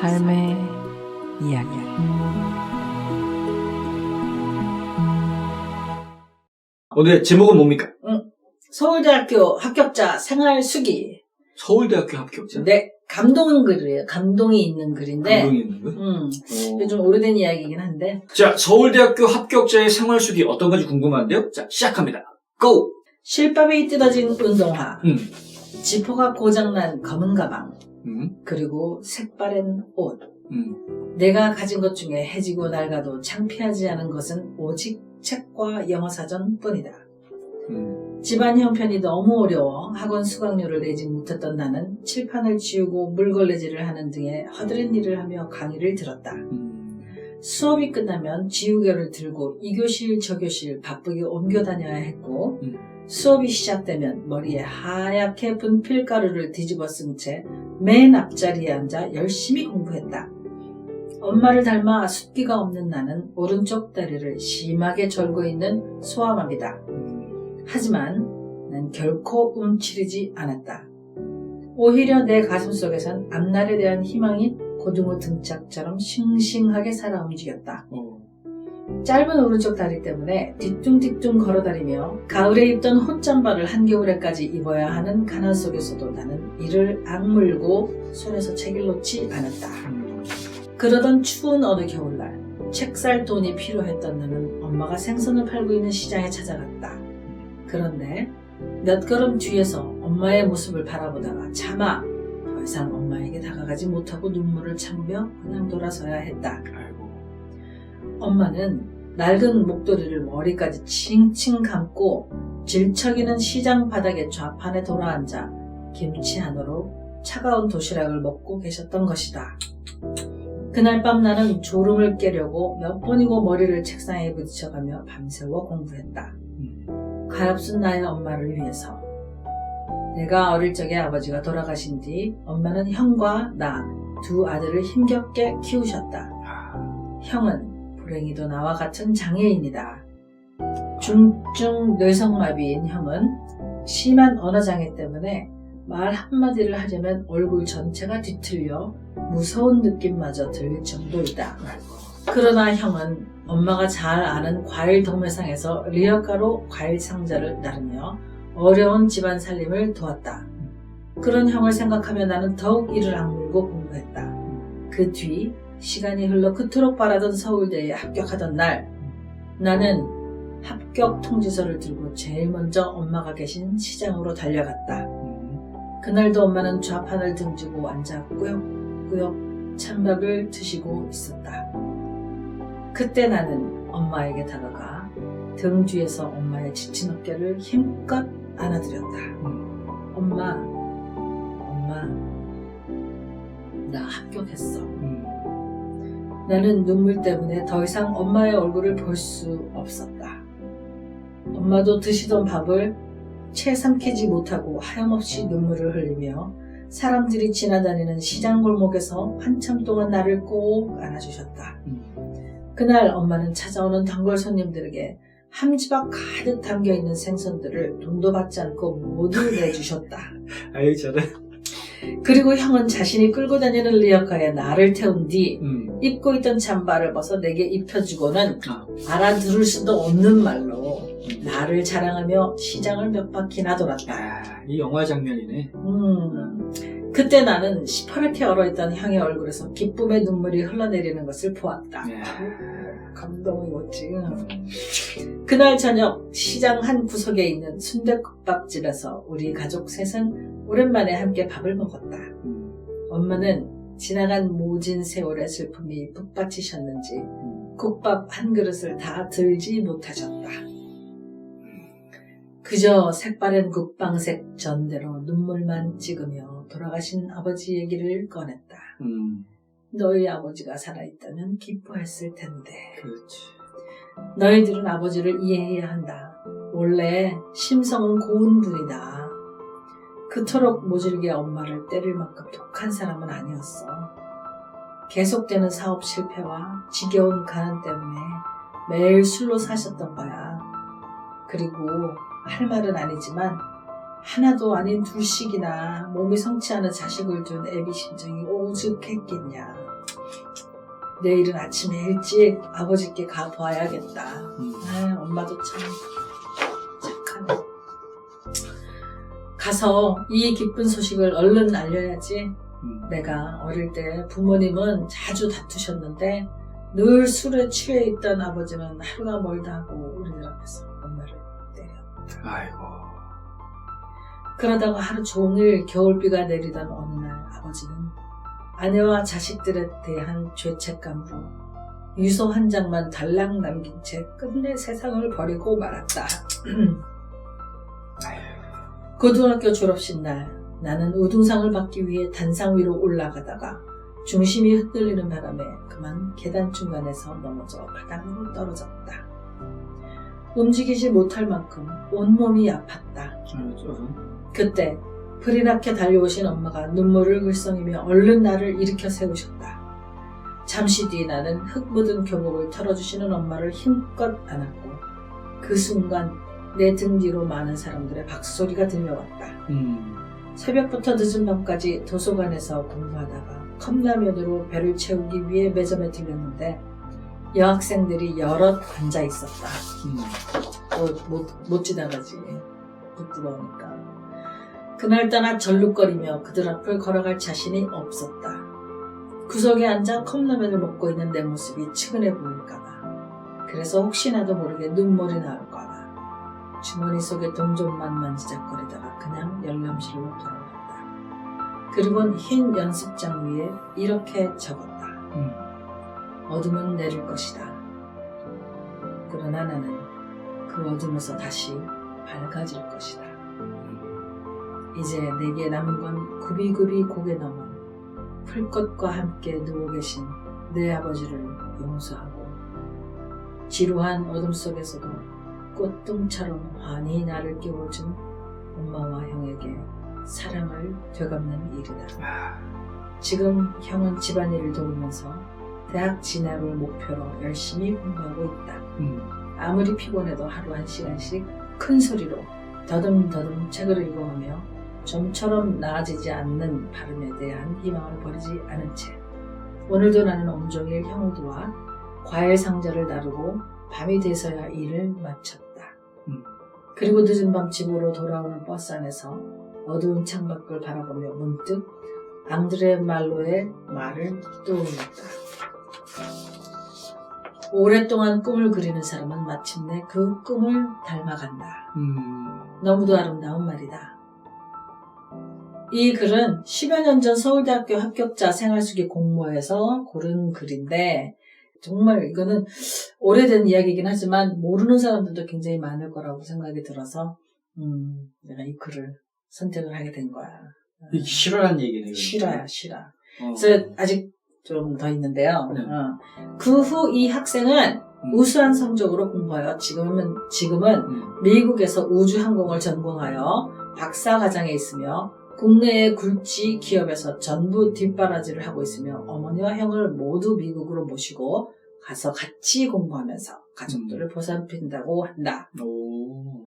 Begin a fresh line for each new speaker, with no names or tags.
삶의 이야기.
오늘 제목은 뭡니까?
서울대학교 합격자 생활 수기.
서울대학교 합격자.
네, 감동은 글이에요. 감동이 있는 글인데,
감동이 있는 거?
음, 좀 오래된 이야기이긴 한데,
자, 서울대학교 합격자의 생활 수기 어떤 건지 궁금한데요? 자, 시작합니다. 고!
실밥이 뜯어진 운동화,
음.
지퍼가 고장난 검은 가방,
음.
그리고 색바랜 옷.
음.
내가 가진 것 중에 해지고 낡아도 창피하지 않은 것은 오직 책과 영어 사전 뿐이다.
음.
집안 형편이 너무 어려워 학원 수강료를 내지 못했던 나는 칠판을 지우고 물걸레질을 하는 등의 허드렛 일을 하며 강의를 들었다.
음.
수업이 끝나면 지우개를 들고 이 교실 저 교실 바쁘게 옮겨 다녀야 했고
음.
수업이 시작되면 머리에 하얗게 분필 가루를 뒤집어 쓴 채 맨 앞자리에 앉아 열심히 공부했다. 엄마를 닮아 숫기가 없는 나는 오른쪽 다리를 심하게 절고 있는 소아맘이다.
음.
하지만 난 결코 움츠리지 않았다. 오히려 내 가슴 속에선 앞날에 대한 희망이 고등어 등짝처럼 싱싱하게 살아 움직였다.
어.
짧은 오른쪽 다리 때문에 뒤뚱뒤뚱 걸어다니며 가을에 입던 헛잠바를 한겨울에까지 입어야 하는 가난 속에서도 나는 이를 악물고 손에서 책을 놓지 않았다.
음.
그러던 추운 어느 겨울날 책 살 돈이 필요했던 나는 엄마가 생선을 팔고 있는 시장에 찾아갔다. 그런데 몇 걸음 뒤에서 엄마의 모습을 바라보다가 차마 더 이상 엄마에게 다가가지 못하고 눈물을 참으며 그냥 돌아서야 했다. 엄마는 낡은 목도리를 머리까지 칭칭 감고 질척이는 시장 바닥에 좌판에 돌아앉아 김치 한으로 차가운 도시락을 먹고 계셨던 것이다. 그날 밤 나는 졸음을 깨려고 몇 번이고 머리를 책상에 부딪혀가며 밤새워 공부했다.
음.
가엾은 나의 엄마를 위해서. 내가 어릴 적에 아버지가 돌아가신 뒤 엄마는 형과 나 두 아들을 힘겹게 키우셨다.
아.
형은 불행히도 나와 같은 장애인이다. 중증 뇌성마비인 형은 심한 언어장애 때문에 말 한마디를 하려면 얼굴 전체가 뒤틀려 무서운 느낌마저 들 정도이다. 그러나 형은 엄마가 잘 아는 과일 동매상에서 리어가로 과일 상자를 나르며 어려운 집안 살림을 도왔다. 그런 형을 생각하며 나는 더욱 이를 악물고 공부했다. 그 뒤 시간이 흘러 그토록 바라던 서울대에 합격하던 날 나는 합격 통지서를 들고 제일 먼저 엄마가 계신 시장으로 달려갔다.
음.
그날도 엄마는 좌판을 등지고 앉아 꾸역꾸역 찬밥을 드시고 있었다. 그때 나는 엄마에게 다가가 등 뒤에서 엄마의 지친 어깨를 힘껏 안아드렸다.
음.
엄마, 엄마, 나 합격했어.
음.
나는 눈물 때문에 더 이상 엄마의 얼굴을 볼 수 없었다. 엄마도 드시던 밥을 채 삼키지 못하고 하염없이 눈물을 흘리며 사람들이 지나다니는 시장 골목에서 한참 동안 나를 꼭 안아주셨다.
음.
그날 엄마는 찾아오는 단골 손님들에게 함지박 가득 담겨 있는 생선들을 돈도 받지 않고 모두 내주셨다.
아유, 저는.
그리고 형은 자신이 끌고 다니는 리어카에 나를 태운 뒤
음.
입고 있던 잠바를 벗어 내게 입혀주고는
아.
알아들을 수도 없는 말로 나를 자랑하며 시장을 몇 바퀴나 돌았다.
아, 이 영화 장면이네.
음, 그때 나는 시퍼렇게 얼어있던 형의 얼굴에서 기쁨의 눈물이 흘러내리는 것을 보았다.
야.
감동이 멋지. 그날 저녁 시장 한 구석에 있는 순대국밥집에서 우리 가족 셋은 오랜만에 함께 밥을 먹었다.
음.
엄마는 지나간 모진 세월의 슬픔이 북받치셨는지
음.
국밥 한 그릇을 다 들지 못하셨다. 그저 색바랜 국방색 전대로 눈물만 찍으며 돌아가신 아버지 얘기를 꺼냈다.
음.
너희 아버지가 살아있다면 기뻐했을 텐데.
그렇지.
너희들은 아버지를 이해해야 한다. 원래 심성은 고운 분이다. 그토록 모질게 엄마를 때릴 만큼 독한 사람은 아니었어. 계속되는 사업 실패와 지겨운 가난 때문에 매일 술로 사셨던 거야. 그리고 할 말은 아니지만 하나도 아닌 둘씩이나 몸이 성치 않은 자식을 둔 애비 심정이 오죽했겠냐. 내일은 아침에 일찍 아버지께 가 봐야겠다.
음.
아, 엄마도 참 착하네. 가서 이 기쁜 소식을 얼른 알려야지.
음.
내가 어릴 때 부모님은 자주 다투셨는데 늘 술에 취해 있던 아버지는 하루가 멀다 하고
아이고.
그러다가 하루 종일 겨울비가 내리던 어느 날 아버지는 아내와 자식들에 대한 죄책감으로 유서 한 장만 달랑 남긴 채 끝내 세상을 버리고 말았다. 고등학교 졸업식 날 나는 우등상을 받기 위해 단상 위로 올라가다가 중심이 흔들리는 바람에 그만 계단 중간에서 넘어져 바닥으로 떨어졌다. 움직이지 못할 만큼 온몸이 아팠다.
아, 저런.
그때 불이 나게 달려오신 엄마가 눈물을 글썽이며 얼른 나를 일으켜 세우셨다. 잠시 뒤 나는 흙 묻은 교복을 털어주시는 엄마를 힘껏 안았고 그 순간 내 등 뒤로 많은 사람들의 박수소리가 들려왔다.
음.
새벽부터 늦은 밤까지 도서관에서 공부하다가 컵라면으로 배를 채우기 위해 매점에 들렸는데 여학생들이 여럿 앉아 있었다.
음.
못, 못, 못 지나가지. 부끄러우니까. 그날따라 절룩거리며 그들 앞을 걸어갈 자신이 없었다. 구석에 앉아 컵라면을 먹고 있는 내 모습이 측은해 보일까봐. 그래서 혹시나도 모르게 눈물이 나올까봐. 주머니 속에 돈 좀만 만지작거리다가 그냥 열람실로 돌아왔다. 그리곤 흰 연습장 위에 이렇게 적었다.
음.
어둠은 내릴 것이다. 그러나 나는 그 어둠에서 다시 밝아질 것이다. 이제 내게 남은 건 굽이굽이 고개 넘어 풀꽃과 함께 누워 계신 내 아버지를 용서하고 지루한 어둠 속에서도 꽃등처럼 환히 나를 깨워준 엄마와 형에게 사랑을 되갚는 일이다.
아,
지금 형은 집안일을 도우면서 대학 진학을 목표로 열심히 공부하고 있다.
음.
아무리 피곤해도 하루 한 시간씩 큰 소리로 더듬더듬 책을 읽어가며 좀처럼 나아지지 않는 발음에 대한 희망을 버리지 않은 채 오늘도 나는 온종일 형을 도와 과일 상자를 나르고 밤이 돼서야 일을 마쳤다.
음.
그리고 늦은 밤 집으로 돌아오는 버스 안에서 어두운 창밖을 바라보며 문득 앙드레 말로의 말을 떠올렸다. 오랫동안 꿈을 그리는 사람은 마침내 그 꿈을 닮아간다.
음.
너무도 아름다운 말이다. 이 글은 10여 년 전 서울대학교 합격자 생활수기 공모에서 고른 글인데 정말 이거는 오래된 이야기이긴 하지만 모르는 사람들도 굉장히 많을 거라고 생각이 들어서 음, 내가 이 글을 선택을 하게 된 거야.
이게 실화란 얘기네. 그러니까.
실화야, 실화.
어.
그래서 아직 좀 더 있는데요.
네.
어. 그후 이 학생은
음.
우수한 성적으로 공부하여 지금은 지금은
음.
미국에서 우주항공을 전공하여 박사 과정에 있으며 국내의 굴지 기업에서 전부 뒷바라지를 하고 있으며 어머니와 형을 모두 미국으로 모시고 가서 같이 공부하면서 가족들을 보살핀다고 한다.
오.